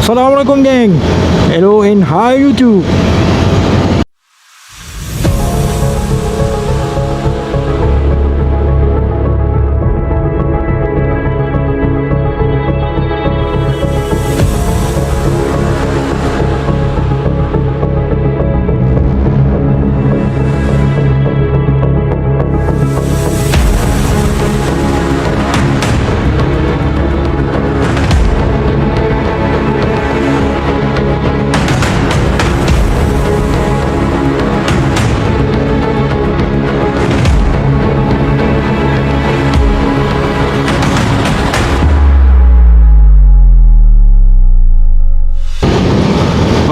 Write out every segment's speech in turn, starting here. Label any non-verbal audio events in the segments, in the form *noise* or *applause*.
Assalamualaikum geng Hello and hi YouTube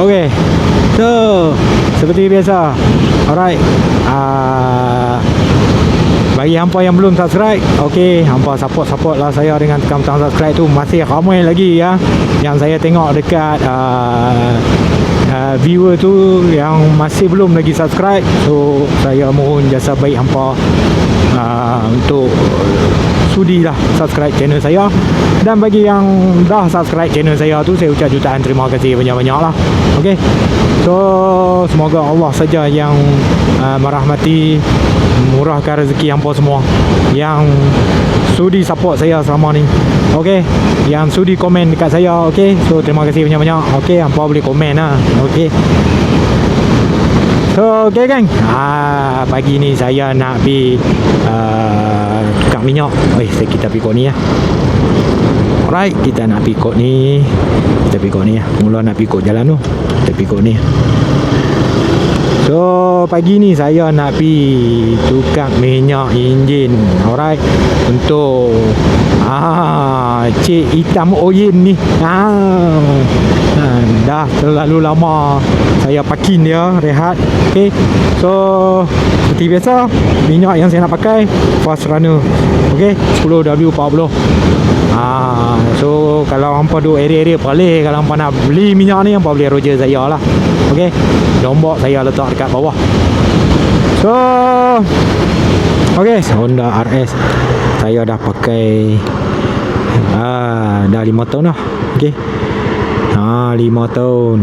Okay. So Seperti biasa. Alright. Uh, Bagi hampa yang belum subscribe Okay. Hampa support-support lah saya Dengan tekan butang subscribe tu. Masih ramai lagi ya. Yang saya tengok dekat uh, uh, Viewer tu Yang masih belum lagi subscribe. So Saya mohon jasa baik hampa uh, Untuk Sudi lah subscribe channel saya. Dan bagi yang dah subscribe channel saya tu Saya ucap jutaan terima kasih banyak-banyak lah. Okay So semoga Allah saja yang uh, merahmati Murahkan rezeki hampa semua Yang sudi support saya selama ni. Okay Yang sudi komen dekat saya Okay So terima kasih banyak-banyak. Okay hampa boleh komen lah. Okay So okay geng? Ah, Pagi ni saya nak pergi uh, Minyak. Eh saya kita pergi kot ni ya. Alright Kita nak pergi kot ni. Kita pergi kot ni ya. Mula nak pergi kot jalan tu Kita pergi kot ni So pagi ni saya nak pergi tukang minyak enjin Alright? Untuk ah, Cik hitam oyen ni. Ah, ah, Dah terlalu lama Saya parking dia Rehat Okay So Seperti biasa Minyak yang saya nak pakai Fast runner Okay 10W40 Ah, so kalau hampa duduk area-area paling kalau hampa nak beli minyak ni hampa boleh roger saya lah. Okey. Nombor saya letak dekat bawah. So Okey, Honda RS saya dah pakai ah dah 5 tahun dah. Okey. Ah 5 tahun.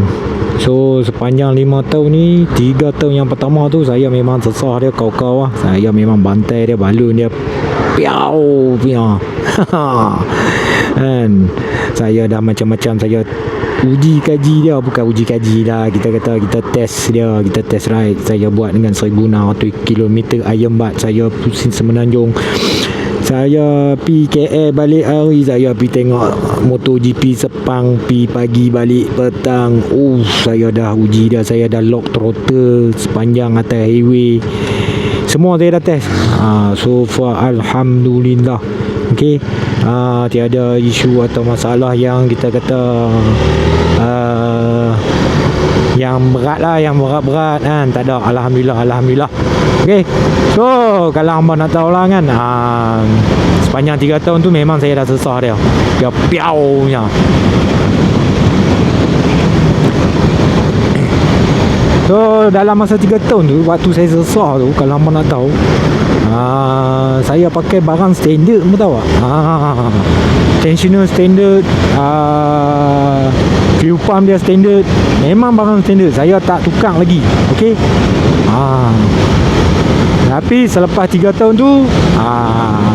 So sepanjang 5 tahun ni 3 tahun yang pertama tu saya memang sesah dia kau-kau lah. Saya memang bantai dia balun dia piau piau. *laughs* kan? Saya dah macam-macam saya uji kaji dia. Bukan uji kaji lah. Kita kata kita test dia. Kita test ride saya buat dengan 1600 km ayam bat saya pusing semenanjung. Saya pi KL balik hari. Saya pi tengok MotoGP Sepang. Pi pagi balik petang. Uh saya dah uji dah saya dah lock throttle sepanjang atas highway semua saya dah test. Ha, so far Alhamdulillah. Okey uh, Tiada isu atau masalah yang kita kata uh, Yang berat lah Yang berat-berat kan. Tak ada. Alhamdulillah Alhamdulillah. Okey So Kalau hamba nak tahu lah kan uh, Sepanjang 3 tahun tu Memang saya dah sesah dia. Dia piau punya So dalam masa 3 tahun tu Waktu saya sesah tu Kalau hamba nak tahu Ah, saya pakai barang standard pun tahu tak? Ah, tensioner standard, ah, fuel pump dia standard. Memang barang standard. Saya tak tukar lagi. Okey. Ah. Tapi selepas 3 tahun tu, ah,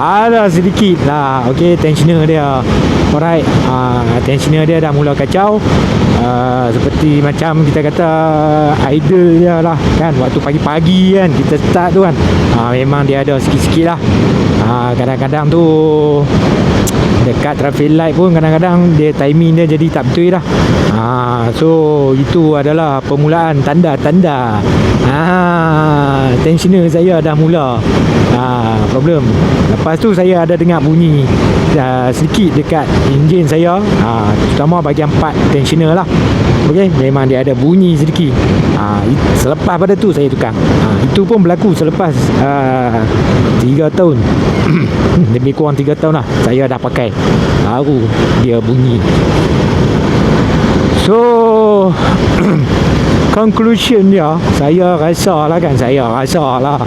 ada sedikit lah. Okey tensioner dia. Alright. Uh, Tensioner dia dah mula kacau. Uh, Seperti macam kita kata Idle dia lah kan? Waktu pagi-pagi kan Kita start tu kan. Uh, Memang dia ada sikit-sikit lah uh, Kadang-kadang tu Dekat traffic light pun kadang-kadang Dia timing dia jadi tak betul lah. Uh, So itu adalah Permulaan tanda-tanda. Uh, Tensioner saya dah mula. Uh, Problem. Lepas tu saya ada dengar bunyi uh, Sedikit dekat enjin saya. Uh, Terutama bahagian part tensioner lah. Okay Memang dia ada bunyi sedikit. Uh, Selepas pada tu saya tukar uh, Itu pun berlaku selepas uh, 3 tahun *clears throat* Lebih kurang 3 tahun lah Saya dah pakai. Baru dia bunyi. So *clears throat* conclusion dia saya rasa lah kan saya rasa lah.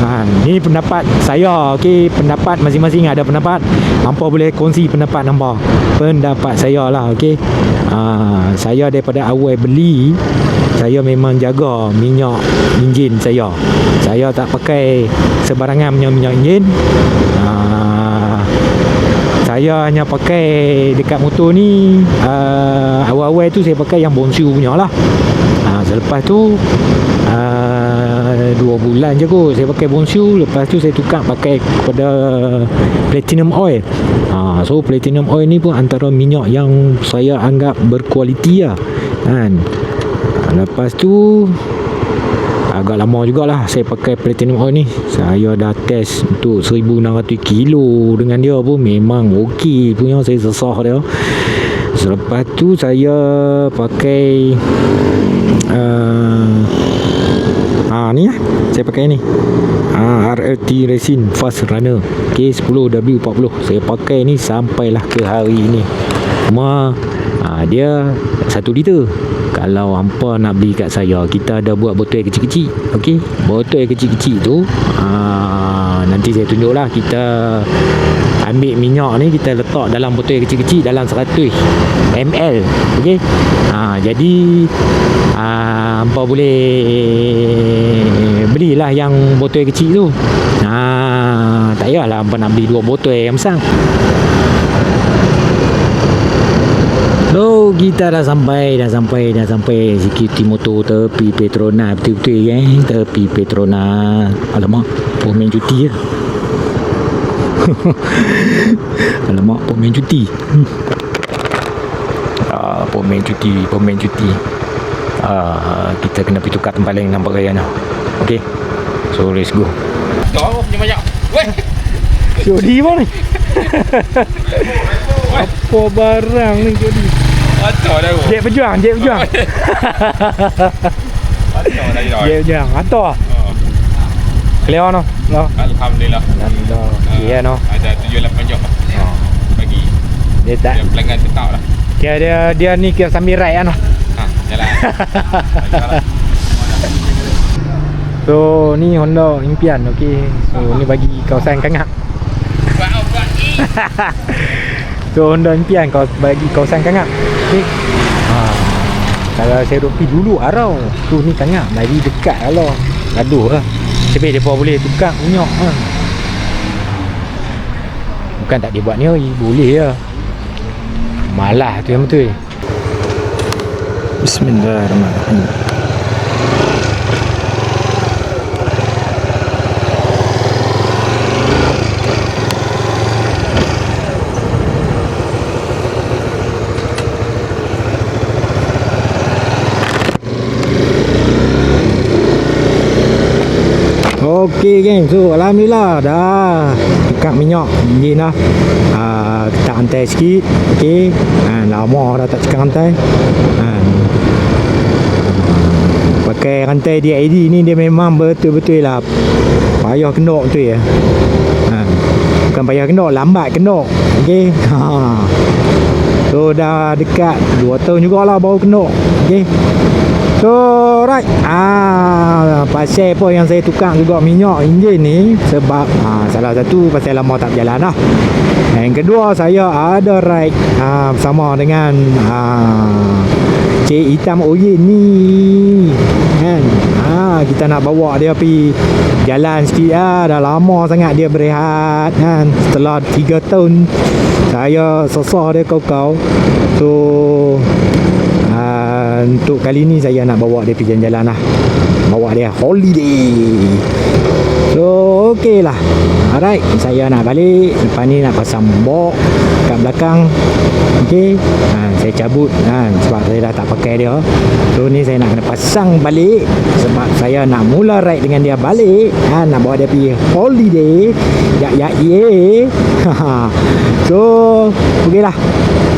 Ha, ni pendapat saya okey pendapat masing-masing ada pendapat. Hampa boleh kongsi pendapat hampa. Pendapat saya lah okey. Ha, saya daripada awal beli saya memang jaga minyak enjin saya. Saya tak pakai sebarangan punya minyak enjin ha, saya hanya pakai dekat motor ni. Uh, awal-awal tu saya pakai yang bonsu punya lah. Uh, selepas tu uh, dua bulan je kot saya pakai bonsu. Lepas tu saya tukar pakai kepada platinum oil. Uh, so platinum oil ni pun antara minyak yang saya anggap berkualiti lah kan lepas tu agak lama jugalah saya pakai platinum oil ni. Saya dah test untuk 1600 kilo dengan dia pun memang okey punya saya sesah dia. Selepas tu saya pakai uh, ha ni lah. Saya pakai ni. Ha, RLT Racing Fast Runner. K10W40 saya pakai ni sampailah ke hari ni. Cuma ha, dia 1 liter kalau hampa nak beli kat saya kita ada buat botol kecil-kecil okey? Botol kecil-kecil tu aa, nanti saya tunjuk lah kita ambil minyak ni kita letak dalam botol kecil-kecil dalam 100 ml okey? Ha, jadi aa, hampa boleh belilah yang botol kecil tu. Ha, tak payahlah hampa nak beli dua botol yang besar So kita dah sampai Dah sampai Dah sampai. Security motor Tepi Petronas Betul-betul kan Tepi Petronas Alamak Pun main cuti je *laughs* Alamak Pun main cuti. Hmm. ah, Pun main cuti Pun main cuti. Ah, Kita kena pergi tukar tempat lain Nampak raya ni Okay So let's go. Kau punya banyak. Weh. *laughs* Jodi mana? ni? *laughs* Apa barang ni Jodi? Acau dah aku. Jek berjuang Jek berjuang *laughs* dah dia. berjuang Atau lah Clear no no. Alhamdulillah. Alhamdulillah Iya no Ada 7 8 jam lah. oh. Bagi Dia tak dia pelanggan tetap lah. Kira dia dia ni kira sambil ride kan? Ha, jalan. *laughs* So ni Honda impian okey. So ni bagi kawasan Kangak. *laughs* So Honda impian kau bagi kawasan Kangak. Okey. Ha. Kalau saya duduk pergi dulu arau. Tu ni Kangak bagi dekat lah. Gaduh lah. Tapi depa boleh tukar minyak ha. Bukan tak dia buat ni boleh lah. Malah tu yang betul. Bismillahirrahmanirrahim. Okey geng, so alhamdulillah dah dekat minyak enjin dah. Ah kita hantai sikit. Okey. Ha, lama dah tak cakap hantai. Ha. Pakai rantai DID ni dia memang betul-betul lah payah kendok betul ya. Ha. Bukan payah kendok, lambat kendok. Okey. *laughs* Ha. So dah dekat 2 tahun jugalah baru kendok. Okey. So right ah pasal apa yang saya tukar juga minyak enjin ni sebab ah, salah satu pasal lama tak berjalan lah. Yang kedua saya ada ride ah, bersama dengan ah, Cik Hitam Oyen ni kan. Ah kita nak bawa dia pergi jalan sikit lah. Dah lama sangat dia berehat kan. Setelah 3 tahun saya sosah dia kau-kau. So kali ni saya nak bawa dia pergi jalan-jalan lah. Bawa dia holiday. So okey lah. Alright Saya nak balik. Lepas ni nak pasang box Kat belakang. Okey. Ha, Saya cabut. Ha, Sebab saya dah tak pakai dia. So ni saya nak kena pasang balik. Sebab saya nak mula ride dengan dia balik. Ha, Nak bawa dia pergi holiday. Ya ya ye *laughs* So Okey lah.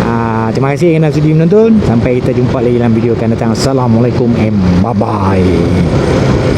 Ah, terima kasih kerana sudi menonton. Sampai kita jumpa lagi dalam video akan datang. Assalamualaikum and bye bye.